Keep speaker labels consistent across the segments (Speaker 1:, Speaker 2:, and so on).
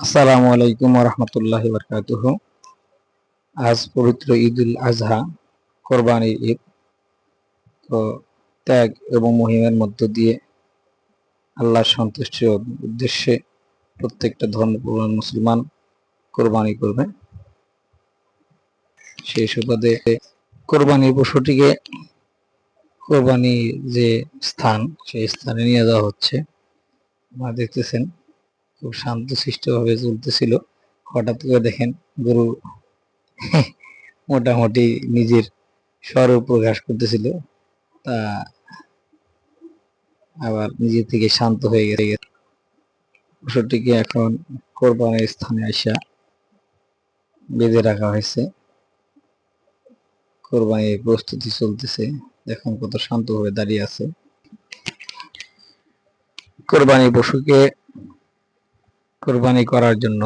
Speaker 1: আসসালামু আলাইকুম রহমতুল্লাহ বরকাতুহ আজ পবিত্র ঈদুল আজহা, কোরবানির ঈদ। তো ত্যাগ এবং মহিমের মধ্য দিয়ে আল্লাহর সন্তুষ্টির উদ্দেশ্যে প্রত্যেকটা ধর্মপ্রধান মুসলমান কোরবানি করবে। সেই সুবাদে কোরবানির পশুটিকে কোরবানির যে স্থান, সেই স্থানে নিয়ে যাওয়া হচ্ছে। আপনারা দেখতেছেন খুব শান্ত ভাবে চলতেছিল। হঠাৎ করে দেখেন গরু মোটামুটি নিজের স্বরূপ প্রকাশ করতেছিল। তা আবার নিজে থেকে শান্ত হয়ে গেছে। পশুটিকে এখন কোরবানির স্থানে আসা বেঁধে রাখা হয়েছে? কোরবানির প্রস্তুতি চলতেছে। দেখুন কত শান্তভাবে দাঁড়িয়ে আছে। কোরবানির পশুকে কোরবানি করার জন্য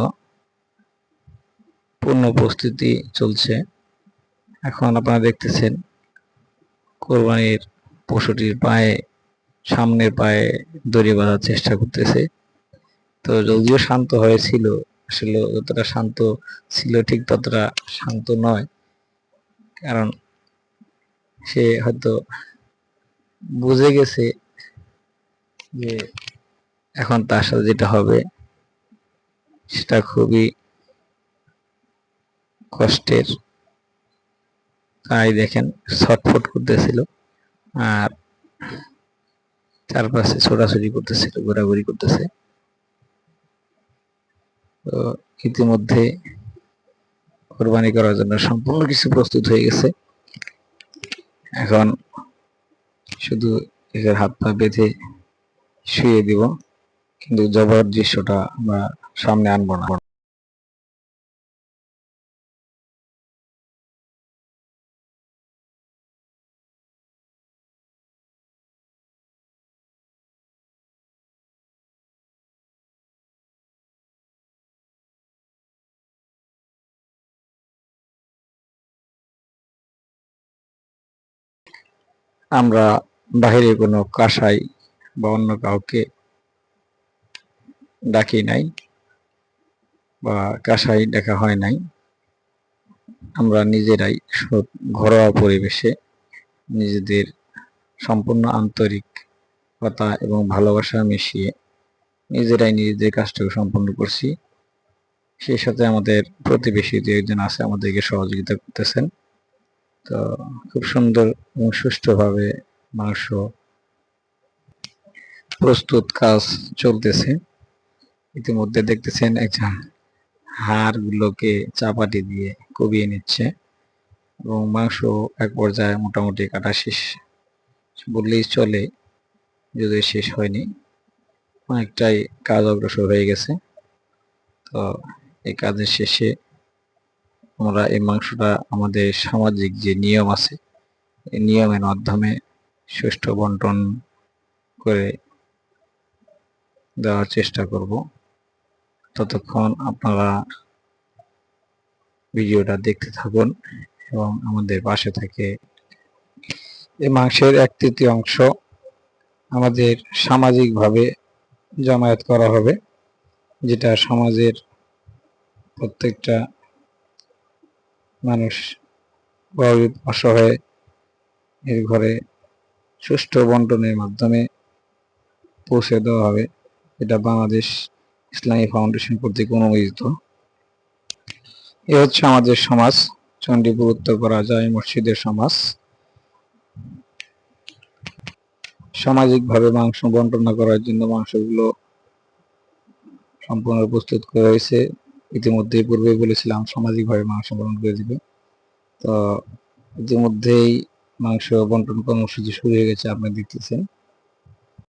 Speaker 1: পূর্ণ প্রস্তুতি চলছে। এখন আপনারা দেখতেছেন কোরবানির পশুটির পায়ে, সামনের পায়ে দড়ি বাঁধার চেষ্টা করতেছে। তো যদিও শান্ত হয়েছিল, আসলে যতটা শান্ত ছিল ঠিক ততটা শান্ত নয়। কারণ সে হয়তো বুঝে গেছে যে এখন তার সাথে যেটা হবে সেটা খুবই কষ্টের। তাই দেখেন, ছটফট করতেছিল আর চারপাশে ছোটাছুটি করতেছিল, ঘোরাঘুরি করতেছে। তো ইতিমধ্যে কোরবানি করার জন্য সম্পূর্ণ কিছু প্রস্তুত হয়ে গেছে। এখন শুধু এদের হাত পা বেঁধে শুয়ে দিব, কিন্তু জবর দৃশ্যটা আমরা সামনে আনব না। আমরা বাহিরে কোনো কাসাই বা অন্য কাউকে ডাকি নাই। বা কাসাই দেখা হয় নাই। আমরা নিজেরাই সব ঘরোয়া পরিবেশে নিজেদের সম্পূর্ণ আন্তরিকতা এবং ভালোবাসা মিশিয়ে নিজেরাই নিজেদের কাজটাকে সম্পন্ন করছি। সেই সাথে আমাদের প্রতিবেশী দু একজন আছে আমাদেরকে সহযোগিতা করতেছেন। তো খুব সুন্দর এবং সুষ্ঠুভাবে মাংস প্রস্তুত কাজ চলতেছে। ইতিমধ্যে দেখতেছেন একজন হাড় গুলোকে চাপাটি দিয়ে কবিয়ে নিচ্ছে এবং মাংস এক পর্যায়ে মোটামুটি কাটা শেষ। বললেই চলে যদি শেষ হয়নি, অনেকটাই কাজ অগ্রসর হয়ে গেছে। তো এই কাজের শেষে আমরা এই মাংসটা আমাদের সামাজিক যে নিয়ম আছে, এই নিয়মের মাধ্যমে সুষ্ঠু বন্টন করে দেওয়ার চেষ্টা করব। ততক্ষণ আপনারা ভিডিওটা দেখতে থাকুন এবং আমাদের পাশে থাকে এই মাংসের এক তৃতীয় অংশ আমাদের সামাজিকভাবে জামায়াত করা হবে, যেটা সমাজের প্রত্যেকটা মানুষ গরিব অসহায়, এর ঘরে সুষ্ঠু বন্টনের মাধ্যমে পৌঁছে দেওয়া হবে। এটা বাংলাদেশ ইসলামী ফাউন্ডেশন কর্তৃক অনুমোদিত। এ হচ্ছে আমাদের সমাজ। চণ্ডীপুর করা যায় মসজিদের সমাজ। সামাজিকভাবে মাংস বন্টনা করার জন্য মাংসগুলো সম্পূর্ণ প্রস্তুত করা হয়েছে। ইতিমধ্যে পূর্বে বলেছিলাম, সামাজিকভাবে মাংস বন্টন করে দিবে। তো ইতিমধ্যেই মাংস বন্টন কর্মসূচি শুরু হয়ে গেছে আপনি দেখতেছেন।